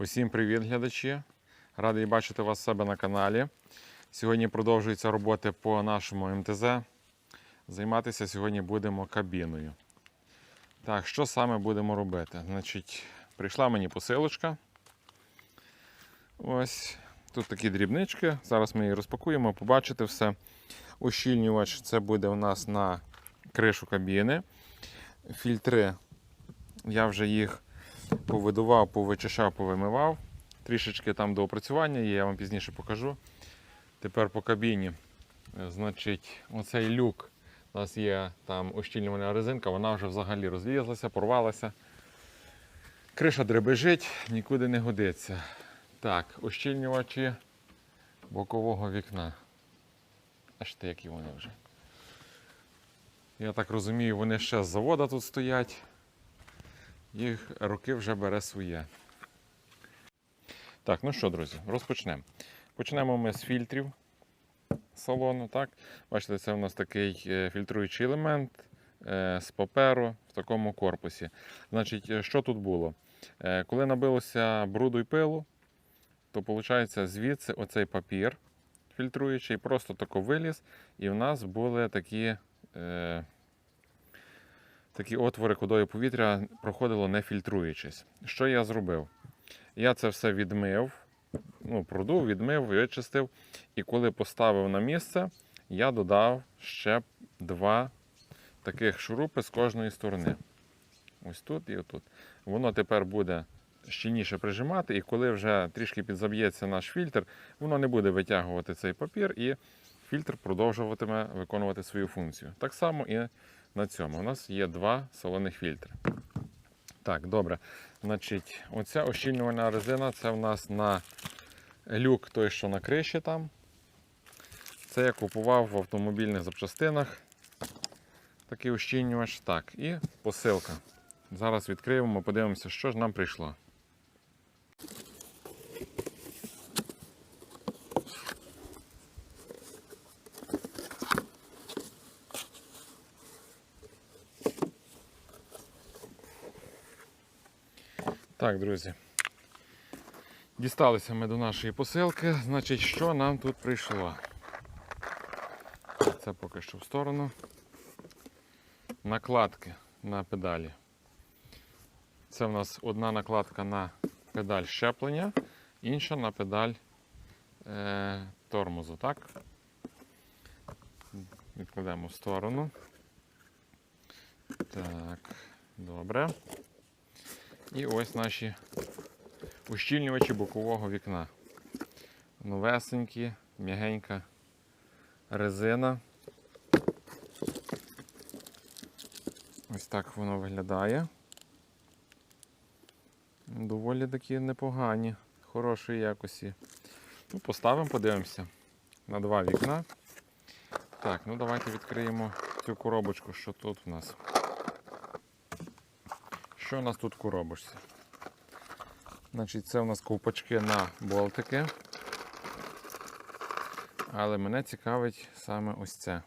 Усім привіт, глядачі! Радий бачити вас себе на каналі. Сьогодні продовжуються роботи по нашому МТЗ. Займатися сьогодні будемо кабіною. Так, що саме будемо робити? Значить, прийшла мені посилочка. Ось тут такі дрібнички. Зараз ми її розпакуємо, побачите все. Ущільнювач це буде у нас на кришу кабіни. Фільтри. Я вже їх повидував, повичищав, повимивав. Трішечки там до опрацювання є, я вам пізніше покажу. Тепер по кабіні. Е, Значить, оцей люк. У нас є там ущільнювальна резинка, вона вже взагалі розлізлася, порвалася. Криша дребежить, нікуди не годиться. Так, ущільнювачі бокового вікна. Бачите, які вони вже. Я так розумію, вони ще з завода тут стоять. Їх роки вже бере своє. Так, ну що, друзі, розпочнемо. Почнемо ми з фільтрів салону. Так? Бачите, це у нас такий е, фільтруючий елемент е, з паперу в такому корпусі. Значить, е, що тут було? Коли набилося бруду і пилу, то виходить звідси оцей папір фільтруючий просто тако виліз, і в нас були такі. Такі отвори, куди повітря проходило не фільтруючись. Що я зробив? Я це все відмив, ну, продув, відмив, вичистив. І коли поставив на місце, я додав ще два таких шурупи з кожної сторони. Ось тут і отут. Воно тепер буде щільніше прижимати, і коли вже трішки підзаб'ється наш фільтр, воно не буде витягувати цей папір, і фільтр продовжуватиме виконувати свою функцію. Так само і на цьому. У нас є два солоних фільтри. Так, добре. Значить, оця ощільнювальна резина це в нас на люк той, що на криші там. Це я купував в автомобільних запчастинах. Такий ощільнювач. Так, і посилка. Зараз відкриємо, подивимося, що ж нам прийшло. Так, друзі. Дісталися ми до нашої посилки. Значить, що нам тут прийшло? Це поки що в сторону. Накладки на педалі. Це в нас одна накладка на педаль щеплення, інша на педаль е, тормозу. Так? Відкладемо в сторону. Так, добре. І ось наші ущільнювачі бокового вікна. Новесенькі, м'ягенька резина. Ось так воно виглядає. Доволі такі непогані, хорошої якості. Ну, Поставимо, подивимося на два вікна. Так, ну давайте відкриємо цю коробочку, що тут у нас. Що у нас тут коробочці? Значить, це у нас ковпачки на болтики. Але мене цікавить саме ось це.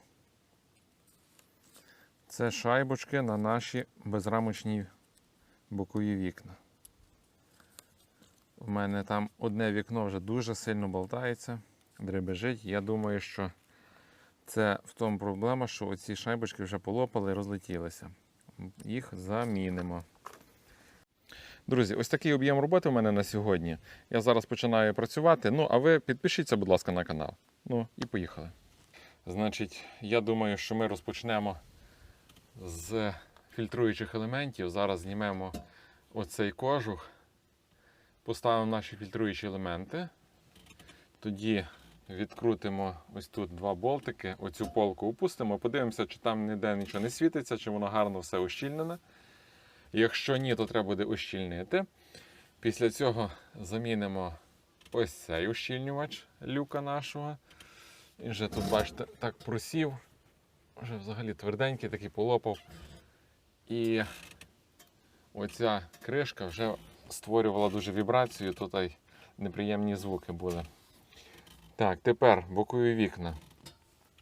Це шайбочки на наші безрамочні бокові вікна. У мене там одне вікно вже дуже сильно болтається, дребежить. Я думаю, що це в тому проблема, що оці шайбочки вже полопали і розлетілися. Їх замінимо. Друзі, ось такий об'єм роботи у мене на сьогодні. Я зараз починаю працювати. Ну, а ви підпишіться, будь ласка, на канал. Ну і поїхали. Значить, я думаю, що ми розпочнемо з фільтруючих елементів. Зараз знімемо оцей кожух, поставимо наші фільтруючі елементи. Тоді відкрутимо ось тут два болтики, оцю полку опустимо, подивимося, чи там ніде нічого не світиться, чи воно гарно все ущільнене. Якщо ні, то треба буде ущільнити. Після цього замінимо ось цей ущільнювач люка нашого. Він вже тут, бачите, так просів. Вже взагалі тверденький, такий полопав. І оця кришка вже створювала дуже вібрацію, тут й неприємні звуки були. Так, тепер бокові вікна.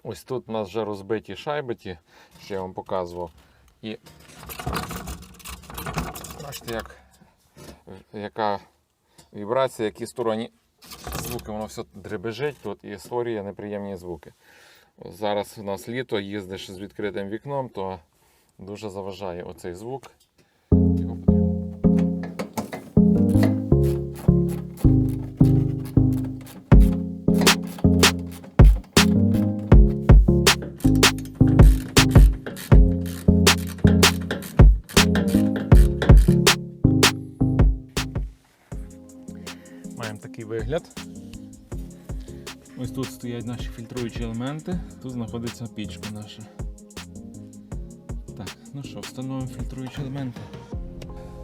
Ось тут у нас вже розбиті шайби, ті, що я вам показував. І бачите, як, яка вібрація, які сторонні звуки, воно все дребежить тут і створює неприємні звуки. Зараз у нас літо, їздиш з відкритим вікном, то дуже заважає оцей звук. Маємо такий вигляд. Ось тут стоять наші фільтруючі елементи, тут знаходиться пічка наша. Так, ну що, встановимо фільтруючі елементи.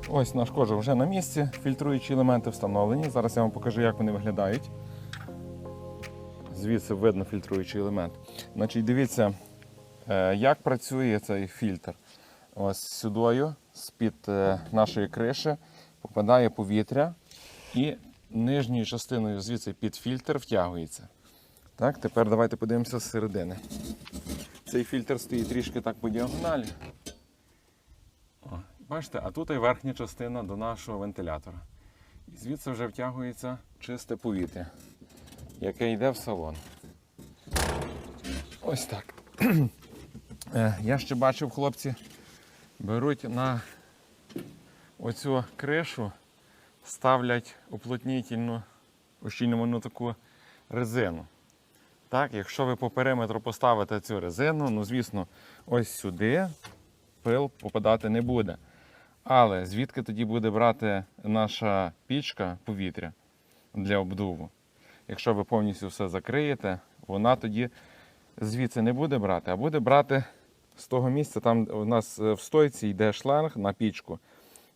Ось наш кожух вже на місці, фільтруючі елементи встановлені. Зараз я вам покажу, як вони виглядають. Звідси видно фільтруючий елемент. Значить, дивіться, е, як працює цей фільтр. Ось сюдою, з-під е, нашої криші, попадає повітря і нижньою частиною звідси під фільтр втягується. Так, тепер давайте подивимося з середини. Цей фільтр стоїть трішки так по діагоналі. О, бачите, а тут і верхня частина до нашого вентилятора. І звідси вже втягується чисте повітря, яке йде в салон. Ось так. Е, Я ще бачив, хлопці беруть на оцю кришу, ставлять уплотнітельну, ощільнювану таку резину. Так, якщо ви по периметру поставите цю резину, ну звісно, ось сюди пил попадати не буде. Але звідки тоді буде брати наша пічка повітря для обдуву? Якщо ви повністю все закриєте, вона тоді звідси не буде брати, а буде брати з того місця, там у нас е, в стойці йде шланг на пічку,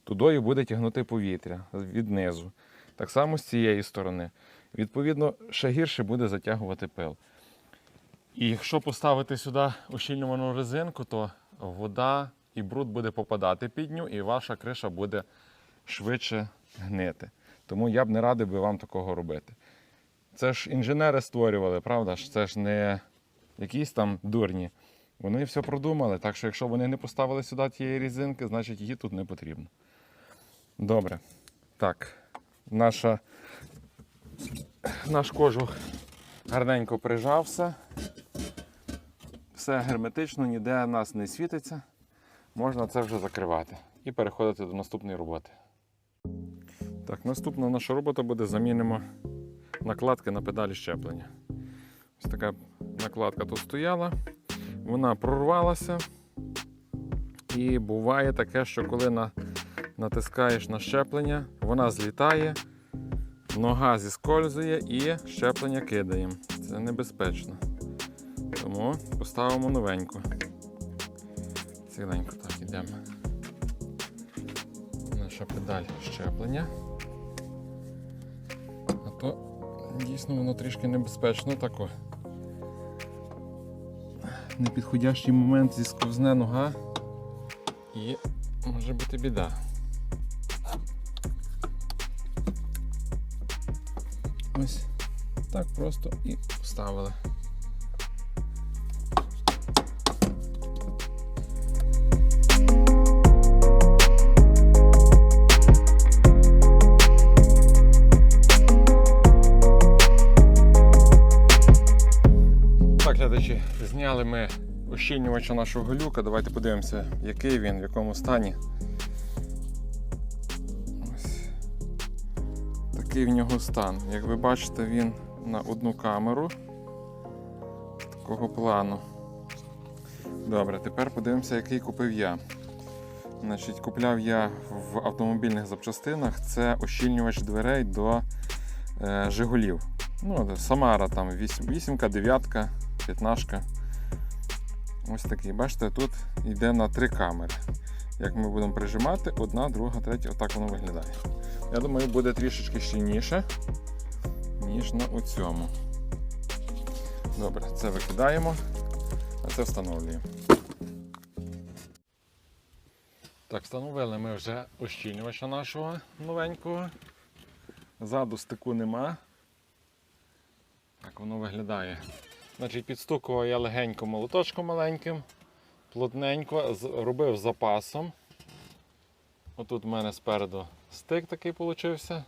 тудою буде тягнути повітря від низу. Так само з цієї сторони. Відповідно, ще гірше буде затягувати пил. І якщо поставити сюди ощільнювану резинку, то вода і бруд буде попадати під ню, і ваша криша буде швидше гнити. Тому я б не радив би вам такого робити. Це ж інженери створювали, правда? Це ж не якісь там дурні. Вони все продумали, так що якщо вони не поставили сюди тієї резинки, значить її тут не потрібно. Добре. Так, наша, наш кожух гарненько прижався. Все герметично, ніде нас не світиться. Можна це вже закривати і переходити до наступної роботи. Так, наступна наша робота буде замінимо накладки на педалі щеплення. Ось така накладка тут стояла, вона прорвалася. І буває таке, що коли на, натискаєш на щеплення, вона злітає, нога зіскользує і щеплення кидає. Це небезпечно. Тому поставимо новеньку. Ціленько так йдемо. Наша педаль щеплення. А то дійсно воно трішки небезпечно тако. Непідходящий момент зісковзне нога і може бути біда. Ось так просто і вставили. Зняли ми ощільнювача нашого глюка. Давайте подивимося, який він, в якому стані. Такий в нього стан. Як ви бачите, він на одну камеру такого плану. Добре, тепер подивимося, який купив я. Значить, Купляв я в автомобільних запчастинах це ощільнювач дверей до е, Жигулів. Ну, Самара там 8, 8 9, 15. Ось такий. Бачите, тут йде на три камери. Як ми будемо прижимати, одна, друга, третя, отак воно виглядає. Я думаю, буде трішечки щільніше, ніж на у цьому. Добре, це викидаємо, а це встановлюємо. Так, встановили ми вже ощільнювача нашого новенького. Ззаду стику нема. Так воно виглядає. Значить, підстукував я легенько молоточком маленьким, плотненько, робив запасом. Отут в мене спереду стик такий получився.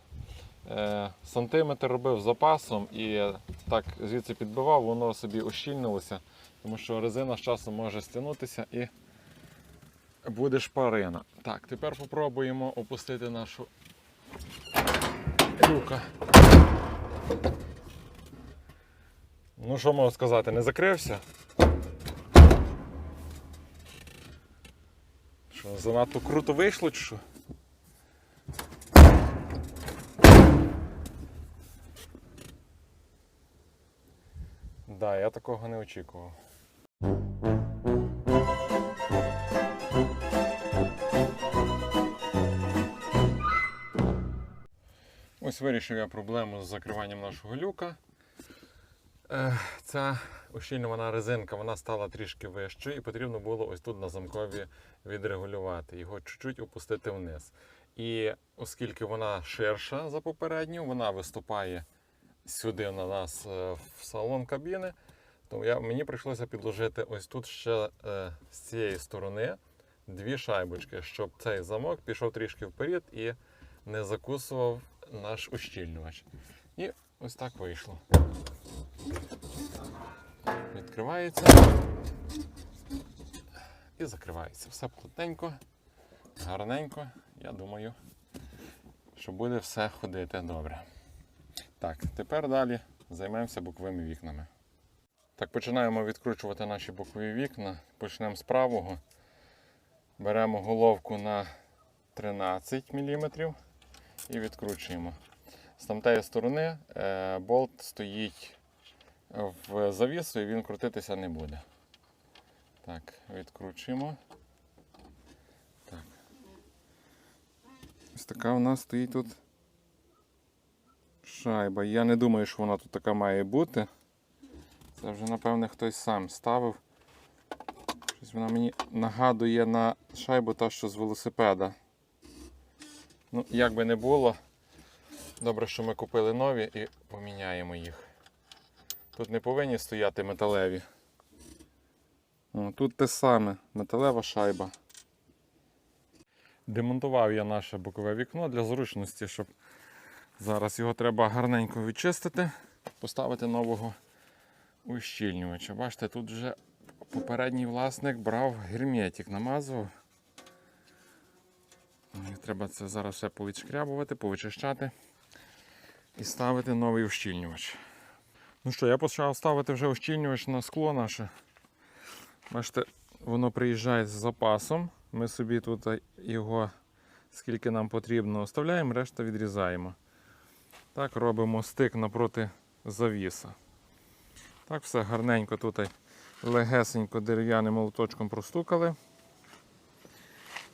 е, сантиметр робив запасом і так звідси підбивав, воно собі ущільнилося, тому що резина з часом може стягнутися і буде шпарина. Так, тепер попробуємо опустити нашу люка. Ну, що можу сказати, не закрився. Занадто круто вийшло чи що? Да, я такого не очікував. Ось вирішив я проблему з закриванням нашого люка. Е, Ця ущільнювана резинка вона стала трішки вищою і потрібно було ось тут на замкові відрегулювати, його чуть-чуть опустити вниз. І оскільки вона ширша за попередню, вона виступає сюди на нас е, в салон кабіни, то я, мені прийшлося підложити ось тут ще е, з цієї сторони дві шайбочки, щоб цей замок пішов трішки вперед і не закусував наш ущільнювач. І ось так вийшло. Відкривається і закривається. Все плотненько, гарненько. Я думаю, що буде все ходити добре. Так, тепер далі займемося боковими вікнами. Так, починаємо відкручувати наші бокові вікна. Почнемо з правого. Беремо головку на 13 мм і відкручуємо. З тамтеї сторони е, болт стоїть в завісу і він крутитися не буде. Так, відкручуємо. Так. Ось така у нас стоїть тут шайба. Я не думаю, що вона тут така має бути. Це вже, напевне, хтось сам ставив. Щось вона мені нагадує на шайбу та, що з велосипеда. Ну, як би не було, добре, що ми купили нові і поміняємо їх. Тут не повинні стояти металеві. О, тут те саме, металева шайба. Демонтував я наше бокове вікно для зручності, щоб зараз його треба гарненько відчистити, поставити нового ущільнювача. Бачите, тут вже попередній власник брав герметик, намазував. Треба це зараз все повідшкрябувати, повичищати і ставити новий ущільнювач. Ну що, я почав ставити вже ущільнювач на скло наше. Бачите, воно приїжджає з запасом. Ми собі тут його, скільки нам потрібно, оставляємо, решта відрізаємо. Так, робимо стик напроти завіса. Так, все гарненько тут легесенько дерев'яним молоточком простукали.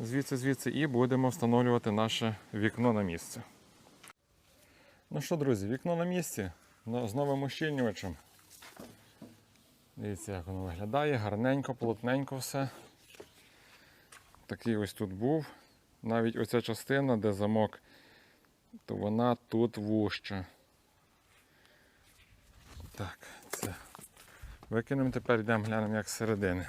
Звідси, звідси, і будемо встановлювати наше вікно на місце. Ну що, друзі, вікно на місці з новим ущільнювачем. Дивіться, як воно виглядає, гарненько, плотненько все. Такий ось тут був. Навіть оця частина, де замок, то вона тут вужча. Так, це. Викинемо тепер йдемо глянемо, як з середини.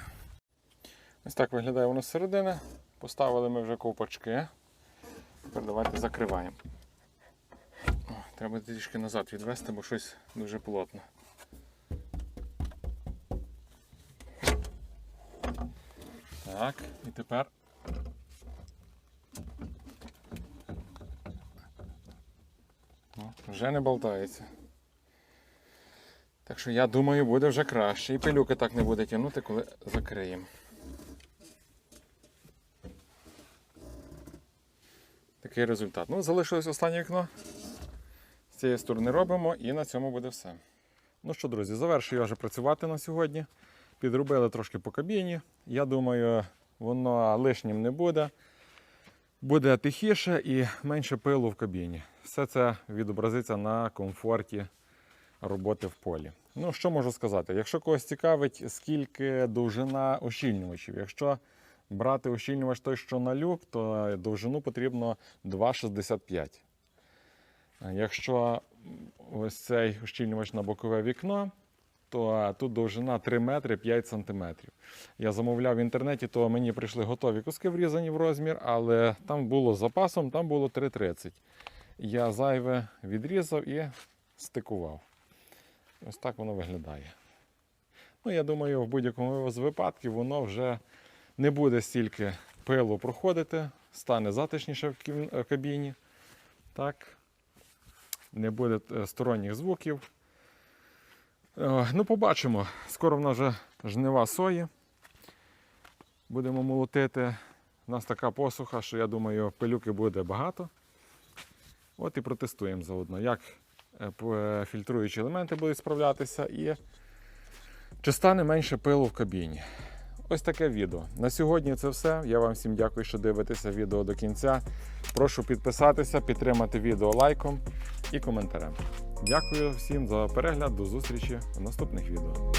Ось так виглядає воно з середини. Поставили ми вже ковпачки. Тепер давайте закриваємо. Треба трішки назад відвести, бо щось дуже плотно. Так, і тепер. О, вже не болтається. Так що я думаю, буде вже краще. І пилюки так не буде тягнути, коли закриємо. Такий результат. Ну, залишилось останнє вікно. Цієї сторони робимо і на цьому буде все. Ну що, друзі, завершую я вже працювати на сьогодні. Підробили трошки по кабіні. Я думаю, воно лишнім не буде. Буде тихіше і менше пилу в кабіні. Все це відобразиться на комфорті роботи в полі. Ну, що можу сказати? Якщо когось цікавить, скільки довжина ощільнювачів, якщо брати ощільнювач той, що на люк, то довжину потрібно 2,65. Якщо ось цей ощільнювач на бокове вікно, то тут довжина 3 метри 5 сантиметрів. Я замовляв в інтернеті, то мені прийшли готові куски врізані в розмір, але там було запасом, там було 3,30. я зайве відрізав і стикував. Ось так воно виглядає. Ну, я думаю, в будь-якому з випадків воно вже не буде стільки пилу проходити, стане затишніше в кабіні. Так. Не буде е, сторонніх звуків. Е, Ну, побачимо. Скоро в нас вже жнива сої. Будемо молотити. У нас така посуха, що я думаю, пилюки буде багато. От і протестуємо заодно, як е, фільтруючі елементи будуть справлятися і чи стане менше пилу в кабіні. Ось таке відео. На сьогодні це все. Я вам всім дякую, що дивитеся відео до кінця. Прошу підписатися, підтримати відео лайком і коментарем. Дякую всім за перегляд. До зустрічі в наступних відео.